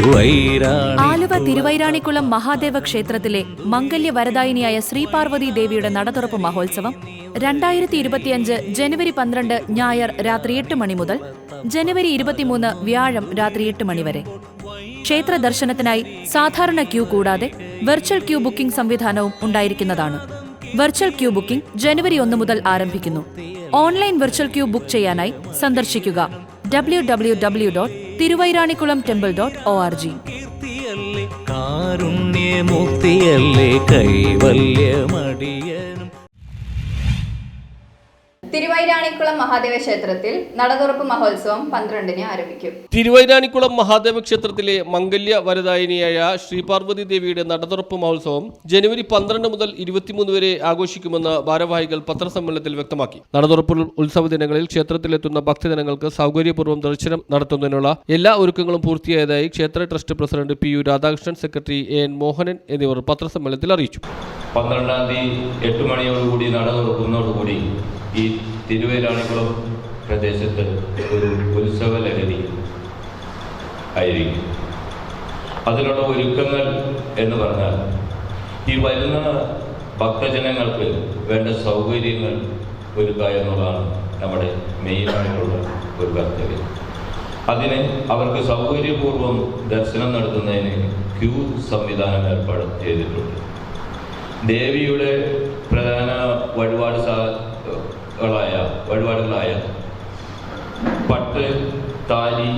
ആലുവ തിരുവൈരാണിക്കുളം മഹാദേവ ക്ഷേത്രത്തിലെ മംഗല്യ വരദായിനിയായ ശ്രീ പാർവതി ദേവിയുടെ നടതുറപ്പ് മഹോത്സവം രണ്ടായിരത്തി ഇരുപത്തിയഞ്ച് ജനുവരി പന്ത്രണ്ട് ഞായർ രാത്രി എട്ട് മണി മുതൽ ജനുവരി ഇരുപത്തിമൂന്ന് വ്യാഴം രാത്രി എട്ട് മണി വരെ. ക്ഷേത്ര ദർശനത്തിനായി സാധാരണ ക്യൂ കൂടാതെ വെർച്വൽ ക്യൂ ബുക്കിംഗ് സംവിധാനവും ഉണ്ടായിരിക്കുന്നതാണ്. വെർച്വൽ ക്യൂ ബുക്കിംഗ് ജനുവരി ഒന്ന് മുതൽ ആരംഭിക്കുന്നു. ഓൺലൈൻ വെർച്വൽ ക്യൂ ബുക്ക് ചെയ്യാനായി സന്ദർശിക്കുക. W W W dot Thiruvairanikkulam temple dot O R G കാരുണ്യമുക്തിയല്ലേ കൈവല്യമടിയനും തിരുവൈരാണിക്കുളം മഹാദേവ ക്ഷേത്രത്തിൽ നടതുറപ്പ് മഹോത്സവം പന്ത്രണ്ടിന് ആരംഭിക്കും. തിരുവൈരാണിക്കുളം മഹാദേവ ക്ഷേത്രത്തിലെ മംഗല്യ വരദായിനിയായ ശ്രീപാർവതി ദേവിയുടെ നടതുറപ്പ് മഹോത്സവം ജനുവരി പന്ത്രണ്ട് മുതൽ ഇരുപത്തിമൂന്ന് വരെ ആഘോഷിക്കുമെന്ന് ഭാരവാഹികൾ പത്രസമ്മേളനത്തിൽ വ്യക്തമാക്കി. നടതുറപ്പ് ഉത്സവ ദിനങ്ങളിൽ ക്ഷേത്രത്തിലെത്തുന്ന ഭക്തജനങ്ങൾക്ക് സൗകര്യപൂർവം ദർശനം നടത്തുന്നതിനുള്ള എല്ലാ ഒരുക്കങ്ങളും പൂർത്തിയായതായി ക്ഷേത്ര trust president P U Radhakrishnan secretary A N Mohanan എന്നിവർ പത്രസമ്മേളനത്തിൽ അറിയിച്ചു. പന്ത്രണ്ടാം തീയതി എട്ട് മണിയോടുകൂടി നട തുറക്കുന്നതോടുകൂടി ഈ തിരുവേലാണിക്കുളം പ്രദേശത്ത് ഒരു ഉത്സവ ലഹരി ആയിരിക്കും. അതിനുള്ള ഒരുക്കങ്ങൾ എന്ന് പറഞ്ഞാൽ ഈ വരുന്ന ഭക്തജനങ്ങൾക്ക് വേണ്ട സൗകര്യങ്ങൾ ഒരുക്കുക എന്നുള്ളതാണ് നമ്മുടെ മെയിനായിട്ടുള്ള ഒരു കർത്തവ്യം. അതിന് അവർക്ക് സൗകര്യപൂർവം ദർശനം നടത്തുന്നതിന് ക്യൂ സംവിധാനം ഏർപ്പാട് ചെയ്തിട്ടുണ്ട്. ദേവിയുടെ പ്രധാന വഴിപാട് സാ- വഴിപാടുകളായ പട്ട് താലി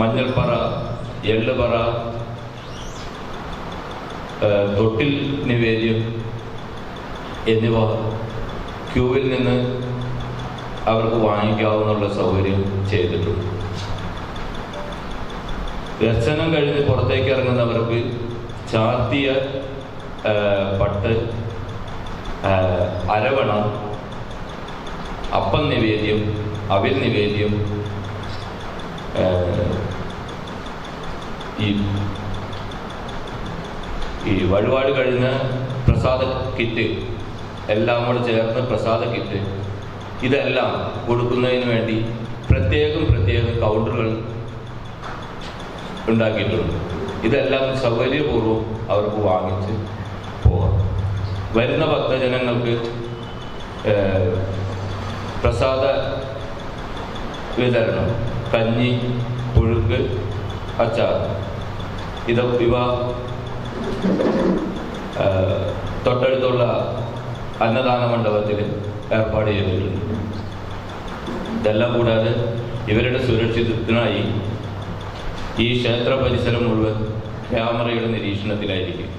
മഞ്ഞൾപ്പറ എള്ളുപറ തൊട്ടിൽ നിവേദ്യം എന്നിവ ക്യൂവിൽ നിന്ന് അവർക്ക് വാങ്ങിക്കാവുന്നുള്ള സൗകര്യം ചെയ്തിട്ടുണ്ട്. ദർശനം കഴിഞ്ഞ് പുറത്തേക്ക് ഇറങ്ങുന്നവർക്ക് ചാർത്തിയ പട്ട് അരവണ അപ്പം നിവേദ്യം അവിൽ നിവേദ്യം ഈ ഈ വഴിപാട് കഴിഞ്ഞ പ്രസാദ കിറ്റ് എല്ലാം കൂടെ ചേർന്ന് പ്രസാദ കിറ്റ് ഇതെല്ലാം കൊടുക്കുന്നതിന് വേണ്ടി പ്രത്യേകം പ്രത്യേകം കൗണ്ടറുകൾ ഉണ്ടാക്കിയിട്ടുണ്ട്. ഇതെല്ലാം സൗകര്യപൂർവം അവർക്ക് വാങ്ങിച്ച് പോവാം. വരുന്ന ഭക്തജനങ്ങൾക്ക് പ്രസാദ വിതരണം കഞ്ഞി പുഴുക്ക് അച്ചാർ. ഇത് ഇവ തൊട്ടടുത്തുള്ള അന്നദാന മണ്ഡപത്തിൽ ഏർപ്പാട് ചെയ്തിട്ടുണ്ട്. ഇതെല്ലാം കൂടാതെ ഇവരുടെ സുരക്ഷിതത്തിനായി ഈ ക്ഷേത്ര പരിസരം മുഴുവൻ ക്യാമറയുടെ നിരീക്ഷണത്തിലായിരിക്കും.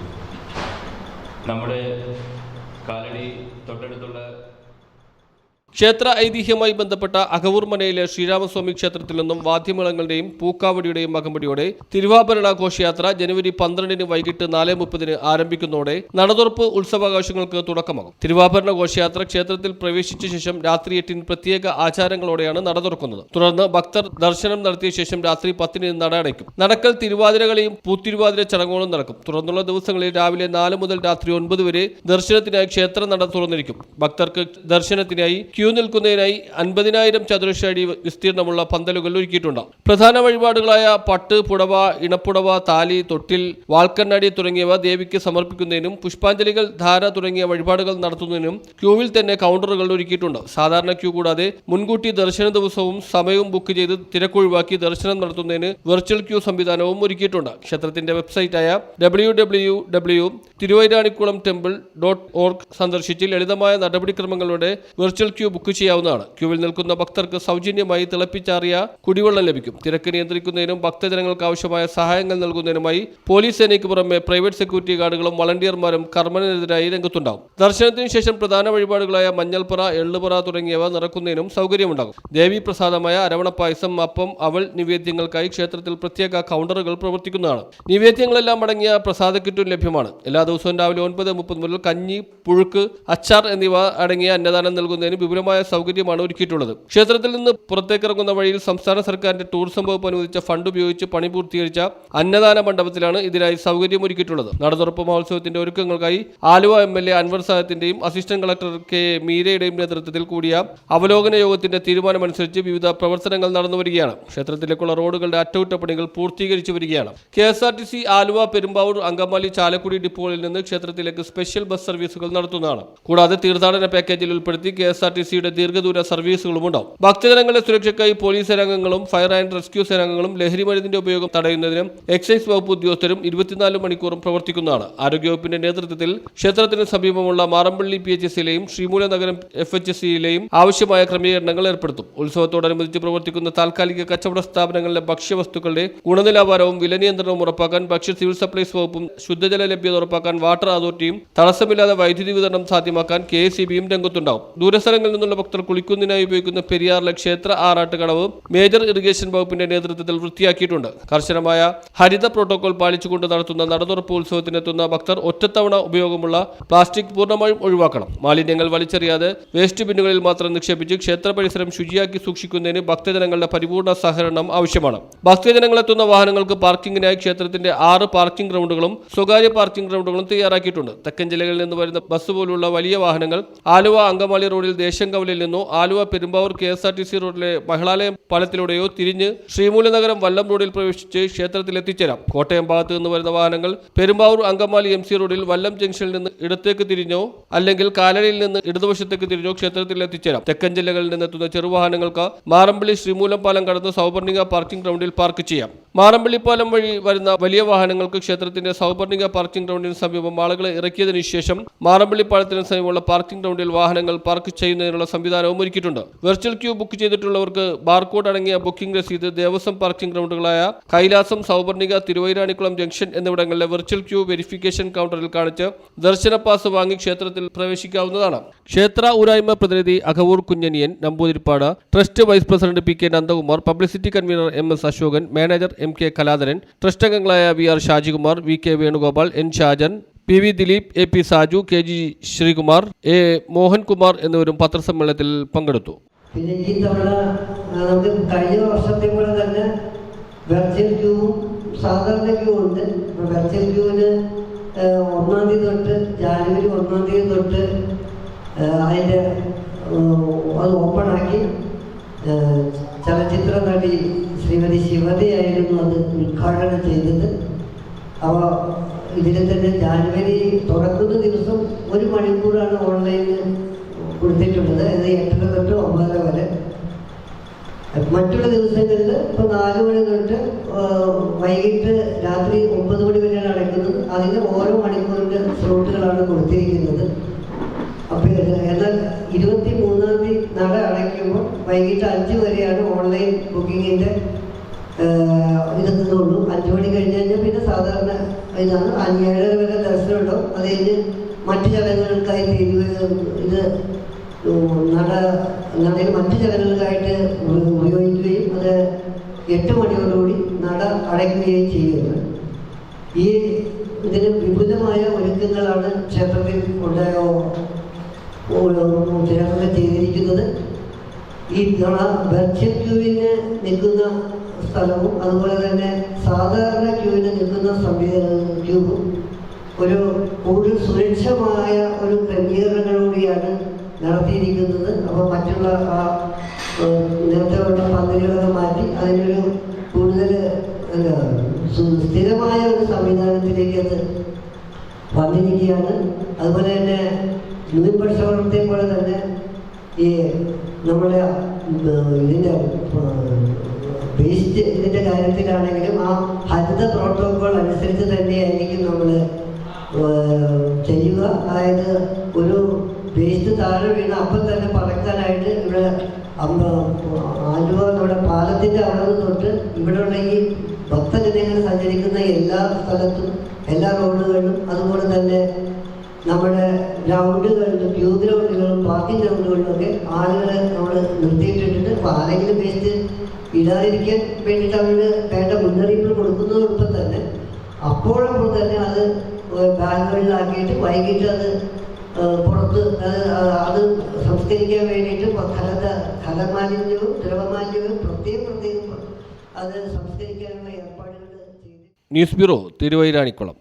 നമ്മുടെ കാലടി തൊട്ടടുത്തുള്ള ക്ഷേത്ര ഐതിഹ്യവുമായി ബന്ധപ്പെട്ട അകവൂർമനയിലെ ശ്രീരാമസ്വാമി ക്ഷേത്രത്തിൽ നിന്നും വാദ്യമേളങ്ങളുടെയും പൂക്കാവടിയുടെയും അകമ്പടിയോടെ തിരുവാഭരണ ഘോഷയാത്ര ജനുവരി പന്ത്രണ്ടിന് വൈകിട്ട് നാല് മുപ്പതിന് ആരംഭിക്കുന്നതോടെ നടതുറപ്പ് ഉത്സവാഘോഷങ്ങൾക്ക് തുടക്കമാകും. തിരുവാഭരണ ഘോഷയാത്ര ക്ഷേത്രത്തിൽ പ്രവേശിച്ച ശേഷം രാത്രി എട്ടിന് പ്രത്യേക ആചാരങ്ങളോടെയാണ് നട തുറക്കുന്നത് തുടർന്ന് ഭക്തർ ദർശനം നടത്തിയ ശേഷം രാത്രി പത്തിന് നട അടയ്ക്കും നടക്കൽ തിരുവാതിരകളെയും പൂത്തിരുവാതിര ചടങ്ങുകളും നടക്കും. തുടർന്നുള്ള ദിവസങ്ങളിൽ രാവിലെ നാല് മുതൽ രാത്രി ഒൻപത് വരെ ദർശനത്തിനായി ക്ഷേത്ര നട തുറന്നിരിക്കും. ഭക്തർക്ക് ദർശനത്തിനായി ക്യൂ നിൽക്കുന്നതിനായി അൻപതിനായിരം ചതുരശ്ര അടി വിസ്തീർണമുള്ള പന്തലുകൾ ഒരുക്കിയിട്ടുണ്ട്. പ്രധാന വഴിപാടുകളായ പട്ട് പുടവ ഇണപ്പുടവ താലി തൊട്ടിൽ വാൽക്കണ്ണാടി തുടങ്ങിയവ ദേവിക്ക് സമർപ്പിക്കുന്നതിനും പുഷ്പാഞ്ജലികൾ ധാര തുടങ്ങിയ വഴിപാടുകൾ നടത്തുന്നതിനും ക്യൂവിൽ തന്നെ കൗണ്ടറുകൾ ഒരുക്കിയിട്ടുണ്ട്. സാധാരണ ക്യൂ കൂടാതെ മുൻകൂട്ടി ദർശന ദിവസവും സമയവും ബുക്ക് ചെയ്ത് തിരക്കൊഴിവാക്കി ദർശനം നടത്തുന്നതിന് വെർച്വൽ ക്യൂ സംവിധാനവും ഒരുക്കിയിട്ടുണ്ട്. ക്ഷേത്രത്തിന്റെ വെബ്സൈറ്റായ W W W Thiruvairanikkulam temple dot org സന്ദർശിച്ച് ലളിതമായ നടപടിക്രമങ്ങളുടെ വെർച്വൽ ക്യൂ ബുക്ക് ചെയ്യാവുന്നതാണ്. ക്യൂവിൽ നിൽക്കുന്ന ഭക്തർക്ക് സൗജന്യമായി തിളപ്പിച്ചാറിയ കുടിവെള്ളം ലഭിക്കും. തിരക്ക് നിയന്ത്രിക്കുന്നതിനും ഭക്തജനങ്ങൾക്ക് ആവശ്യമായ സഹായങ്ങൾ നൽകുന്നതിനുമായി പോലീസ് സേനയ്ക്ക് പുറമെ പ്രൈവറ്റ് സെക്യൂരിറ്റി ഗാർഡുകളും വളണ്ടിയർമാരും കർമ്മനെതിരായി രംഗത്തുണ്ടാകും ദർശനത്തിന് ശേഷം പ്രധാന വഴിപാടുകളായ മഞ്ഞൾപ്പറ എള്ളുപറ തുടങ്ങിയവ നിറക്കുന്നതിനും സൗകര്യമുണ്ടാകും. ദേവി പ്രസാദമായ അരവണപ്പായസം അപ്പം അവൾ നിവേദ്യങ്ങൾക്കായി ക്ഷേത്രത്തിൽ പ്രത്യേക കൗണ്ടറുകൾ പ്രവർത്തിക്കുന്നതാണ്. നിവേദ്യങ്ങളെല്ലാം അടങ്ങിയ പ്രസാദ കിറ്റും ലഭ്യമാണ്. എല്ലാ ദിവസവും രാവിലെ ഒൻപത് മുപ്പത് മുതൽ കഞ്ഞി പുഴുക്ക് അച്ചാർ എന്നിവ അടങ്ങിയ അന്നദാനം നൽകുന്നതിന് വിപുല വിപുലമായ സൗകര്യമാണ് ഒരുക്കിയിട്ടുള്ളത്. ക്ഷേത്രത്തിൽ നിന്ന് പുറത്തേക്കിറങ്ങുന്ന വഴിയിൽ സംസ്ഥാന സർക്കാരിന്റെ ടൂറിസം വകുപ്പ് അനുവദിച്ച ഫണ്ട് ഉപയോഗിച്ച് പണി പൂർത്തീകരിച്ച അന്നദാന മണ്ഡപത്തിലാണ് ഇതിനായി സൗകര്യം ഒരുക്കിയിട്ടുള്ളത്. നടതുറപ്പ് മഹോത്സവത്തിന്റെ ഒരുക്കങ്ങൾക്കായി Aluva M L A Anwar സാദത്തിന്റെയും assistant collector K മീരയുടെയും നേതൃത്വത്തിൽ കൂടിയ അവലോകന യോഗത്തിന്റെ തീരുമാനമനുസരിച്ച് വിവിധ പ്രവർത്തനങ്ങൾ നടന്നു വരികയാണ്. ക്ഷേത്രത്തിലേക്കുള്ള റോഡുകളുടെ അറ്റകുറ്റപ്പണികൾ പൂർത്തീകരിച്ചു വരികയാണ്. K S R T C Aluva Perumbavoor Angamaly Chalakudy ഡിപ്പോകളിൽ നിന്ന് ക്ഷേത്രത്തിലേക്ക് സ്പെഷ്യൽ ബസ് സർവീസുകൾ നടത്തുന്നതാണ്. കൂടാതെ തീർത്ഥാടന പാക്കേജിൽ ഉൾപ്പെടുത്തി കെ എസ് ആർ ടി സിയുടെ ദീർഘദൂര സർവീസുകളും ഉണ്ടാവും. ഭക്തജനങ്ങളുടെ സുരക്ഷയ്ക്കായി പോലീസ് സേനാംഗങ്ങളും ഫയർ ആൻഡ് റെസ്ക്യൂ സേനാംഗങ്ങളും ലഹരി മരുന്നിന്റെ ഉപയോഗം തടയുന്നതിനും എക്സൈസ് വകുപ്പ് ഉദ്യോഗസ്ഥരും ഇരുപത്തിനാല് മണിക്കൂറും പ്രവർത്തിക്കുന്നതാണ്. ആരോഗ്യവകുപ്പിന്റെ നേതൃത്വത്തിൽ ക്ഷേത്രത്തിന് സമീപമുള്ള മാറമ്പള്ളി പി എച്ച് എസിലെയും ശ്രീമൂലനഗരം എഫ് എച്ച് എസ് സിയിലെയും ആവശ്യമായ ക്രമീകരണങ്ങൾ ഏർപ്പെടുത്തും. ഉത്സവത്തോടനുബന്ധിച്ച് പ്രവർത്തിക്കുന്ന താൽക്കാലിക കച്ചവട സ്ഥാപനങ്ങളിലെ ഭക്ഷ്യവസ്തുക്കളുടെ ഗുണനിലവാരവും വില നിയന്ത്രണവും ഉറപ്പാക്കാൻ ഭക്ഷ്യ സിവിൽ സപ്ലൈസ് വകുപ്പും ശുദ്ധജല ലഭ്യത ഉറപ്പാക്കാൻ വാട്ടർ അതോറിറ്റിയും തടസ്സമില്ലാതെ വൈദ്യുതി വിതരണം സാധ്യമാക്കാൻ കെ എസ് രംഗത്തുണ്ടാവും. ദൂരസ്ഥലങ്ങളിൽ നിന്നുള്ള ഭക്തർ കുളിക്കുന്നതിനായി ഉപയോഗിക്കുന്ന പെരിയാറിലെ ക്ഷേത്ര ആറാട്ടുകടവ് മേജർ ഇറിഗേഷൻ വകുപ്പിന്റെ നേതൃത്വത്തിൽ വൃത്തിയാക്കിയിട്ടുണ്ട്. കർശനമായ ഹരിത പ്രോട്ടോകോൾ പാലിച്ചുകൊണ്ട് നടത്തുന്ന നടതുറപ്പ് ഉത്സവത്തിനെത്തുന്ന ഭക്തർ ഒറ്റത്തവണ ഉപയോഗമുള്ള പ്ലാസ്റ്റിക് പൂർണമായും ഒഴിവാക്കണം. മാലിന്യങ്ങൾ വലിച്ചെറിയാതെ വേസ്റ്റ് ബിന്നുകളിൽ മാത്രം നിക്ഷേപിച്ച് ക്ഷേത്ര പരിസരം ശുചിയാക്കി സൂക്ഷിക്കുന്നതിന് ഭക്തജനങ്ങളുടെ പരിപൂർണ സഹകരണം ആവശ്യമാണ്. ഭക്തജനങ്ങളെത്തുന്ന വാഹനങ്ങൾക്ക് പാർക്കിങ്ങിനായി ക്ഷേത്രത്തിന്റെ ആറ് പാർക്കിംഗ് ഗ്രൗണ്ടുകളും സ്വകാര്യ പാർക്കിംഗ് ഗ്രൗണ്ടുകളും തയ്യാറാക്കിയിട്ടുണ്ട്. തെക്കൻ ജില്ലകളിൽ നിന്ന് വരുന്ന ബസ് പോലുള്ള വലിയ വാഹനങ്ങൾ ആലുവ അങ്കമാലി റോഡിൽ ദേശംകവലിൽ നിന്നോ Aluva Perumbavoor K S R T C റോഡിലെ മഹിളാലയം പാലത്തിലൂടെയോ തിരിഞ്ഞ് ശ്രീമൂലനഗരം വല്ലം റോഡിൽ പ്രവേശിച്ച് ക്ഷേത്രത്തിൽ എത്തിച്ചേരാം. കോട്ടയം ഭാഗത്ത് നിന്ന് വരുന്ന വാഹനങ്ങൾ പെരുമ്പാവൂർ അങ്കമാലി എം സി റോഡിൽ വല്ലം ജംഗ്ഷനിൽ നിന്ന് ഇടത്തേക്ക് തിരിഞ്ഞോ അല്ലെങ്കിൽ കാലടിയിൽ നിന്ന് ഇടതുവശത്തേക്ക് തിരിഞ്ഞോ ക്ഷേത്രത്തിൽ എത്തിച്ചേരാം. തെക്കൻ ജില്ലകളിൽ നിന്നെത്തുന്ന ചെറുവാഹനങ്ങൾക്ക് മാറമ്പള്ളി ശ്രീമൂലം പാലം കടന്ന് സൗപർണിക പാർക്കിംഗ് ഗ്രൗണ്ടിൽ പാർക്ക് ചെയ്യാം. മാറമ്പള്ളി പാലം വഴി വരുന്ന വലിയ വാഹനങ്ങൾക്ക് ക്ഷേത്രത്തിന്റെ സൗപർണിക പാർക്കിംഗ് ഗ്രൗണ്ടിന് സമീപം ആളുകളെ ഇറക്കിയതിനു ശേഷം മാറമ്പള്ളിപ്പാലത്തിന് സമീപമുള്ള പാർക്കിംഗ് ഗ്രൗണ്ടിൽ വാഹനങ്ങൾ പാർക്ക് ചെയ്യുന്നതിനുള്ള സംവിധാനവും ഒരുക്കിയിട്ടുണ്ട്. വെർച്വൽ ക്യൂ ബുക്ക് ചെയ്തിട്ടുള്ളവർക്ക് ബാർകോഡ് അടങ്ങിയ ബുക്കിംഗ് രസീത് ദേവസ്വം പാർക്കിംഗ് ഗ്രൗണ്ടുകളായ കൈലാസം സൗപർണിക തിരുവൈരാണിക്കുളം ജംഗ്ഷൻ എന്നിവിടങ്ങളിലെ വെർച്വൽ ക്യൂ വെരിഫിക്കേഷൻ കൗണ്ടറിൽ കാണിച്ച് ദർശന പാസ് വാങ്ങി ക്ഷേത്രത്തിൽ പ്രവേശിക്കാവുന്നതാണ്. ക്ഷേത്ര ഊരായ്മ പ്രതിനിധി Akhavoor Kunjaniyan Namboothiripad trust vice president P K Nandakumar publicity convener M S Asokan manager M K Kaladharan trust അംഗങ്ങളായ V R Shajikumar V K Venugopal N Shajan P V Dileep A P Saju K G Sreekumar A Mohankumar എന്നിവരും പത്രസമ്മേളനത്തിൽ പങ്കെടുത്തു. പിന്നെ ഈ തവണ കഴിഞ്ഞ വർഷത്തെ പോലെ തന്നെ വെർച്വൽ ക്യൂവും സാധാരണ ക്യൂ ഉണ്ട്. വെർച്വൽ ക്യൂവിന് ഒന്നാം തീയതി തൊട്ട് ജാനുവരി ഒന്നാം തീയതി തൊട്ട് അതിന്റെ അത് ഓപ്പണാക്കി ചലച്ചിത്ര നടി ശ്രീമതി ശിവതയായിരുന്നു അത് ഉദ്ഘാടനം ചെയ്തത്. അവ ഇതിനെ തന്നെ ജാനുവരി തുറക്കുന്ന ദിവസം ഒരു മണിക്കൂറാണ് ഓൺലൈനിൽ കൊടുത്തിട്ടുള്ളത്. അത് എട്ടര തൊട്ട് ഒമ്പതര വരെ. മറ്റുള്ള ദിവസങ്ങളിൽ ഇപ്പോൾ നാല് മണി തൊട്ട് വൈകിട്ട് രാത്രി ഒമ്പത് മണി വരെയാണ് അടയ്ക്കുന്നത്. അതിന് ഓരോ മണിക്കൂറിന്റെ സ്ലോട്ടുകളാണ് കൊടുത്തിരിക്കുന്നത്. അപ്പോൾ എന്നാൽ ഇരുപത്തി മൂന്നാം തീയതി നട അടയ്ക്കുമ്പോൾ വൈകിട്ട് അഞ്ച് വരെയാണ് ഓൺലൈൻ ബുക്കിങ്ങിന്റെ ഇത് നിന്നുള്ളൂ. അഞ്ച് മണി കഴിഞ്ഞ് കഴിഞ്ഞാൽ പിന്നെ സാധാരണ ഇതാണ്. ഏഴര വരെ ദർശനം ഉണ്ടാവും. അത് കഴിഞ്ഞ് മറ്റു ചടങ്ങുകൾക്കായി തീരുക ഇത് നട നടയിൽ മറ്റു ചടങ്ങുകൾക്കായിട്ട് ഉപ- ഉപയോഗിക്കുകയും അത് എട്ട് മണിയോടുകൂടി നട അടയ്ക്കുകയും ചെയ്യുന്നു. ഈ ഇതിന് വിപുലമായ ഒരുക്കങ്ങളാണ് ക്ഷേത്രത്തിൽ ഉണ്ടായോ ക്ഷേത്രത്തിൽ ചെയ്തിരിക്കുന്നത്. ഈ വെർച്വൽ ക്യൂവിന് നിൽക്കുന്ന സ്ഥലവും അതുപോലെ തന്നെ സാധാരണ ക്യൂവിന് നിൽക്കുന്ന ക്യൂവും ഒരു കൂടുതൽ സുരക്ഷമായ ഒരു ക്രമീകരണങ്ങളോടെയാണ് നടത്തിയിരിക്കുന്നത്. അപ്പോൾ മറ്റുള്ള ആ നേരത്തെ ഉള്ള പദ്ധതികളൊക്കെ മാറ്റി അതിനൊരു കൂടുതൽ എന്താ, സ്ഥിരമായ ഒരു സംവിധാനത്തിലേക്ക് അത് വന്നിരിക്കുകയാണ്. അതുപോലെ തന്നെ ന്യൂനപക്ഷത്തെ പോലെ തന്നെ ഈ നമ്മുടെ ഇതിന്റെ വേസ്റ്റ് ഇതിന്റെ കാര്യത്തിലാണെങ്കിലും ആ ഹരിത പ്രോട്ടോകോൾ അനുസരിച്ച് തന്നെയായിരിക്കും നമ്മൾ ചെയ്യുക. അതായത് ഒരു വേസ്റ്റ് താഴെ വീണ് അപ്പം തന്നെ പറക്കാനായിട്ട് ഇവിടെ അമ്പ ആലുവ നമ്മുടെ പാലത്തിന്റെ അളവ് തൊട്ട് ഇവിടെയുള്ള ഈ ഭക്തജനങ്ങൾ സഞ്ചരിക്കുന്ന എല്ലാ സ്ഥലത്തും എല്ലാ റോഡുകളിലും അതുപോലെ തന്നെ നമ്മുടെ ഗ്രൗണ്ടുകളിലും ക്യൂ ഗ്രൗണ്ടുകളിലും പാർക്കിംഗ് ഗ്രൗണ്ടുകളിലൊക്കെ ആളുകളെ നമ്മൾ നിർത്തിയിട്ടിട്ടുണ്ട്. അപ്പോൾ ആരെങ്കിലും വേസ്റ്റ് ഇടാതിരിക്കാൻ വേണ്ടിയിട്ട് അവർ വേണ്ട മുന്നറിയിപ്പ് കൊടുക്കുന്നതോടൊപ്പം തന്നെ അപ്പോഴപ്പോൾ തന്നെ അത് ബാഗുകളിലാക്കിയിട്ട് വൈകിട്ട് അത് പുറത്ത് അത് സംസ്കരിക്കാൻ വേണ്ടിയിട്ട് ഖലത ഖലമാലിന്യവും ദ്രവമാലിന്യവും പ്രത്യേകം പ്രത്യേകം അത് സംസ്കരിക്കാനുള്ള ഏർപ്പാടുകൾ ന്യൂസ് ബ്യൂറോ തിരുവൈരാണിക്കുളം.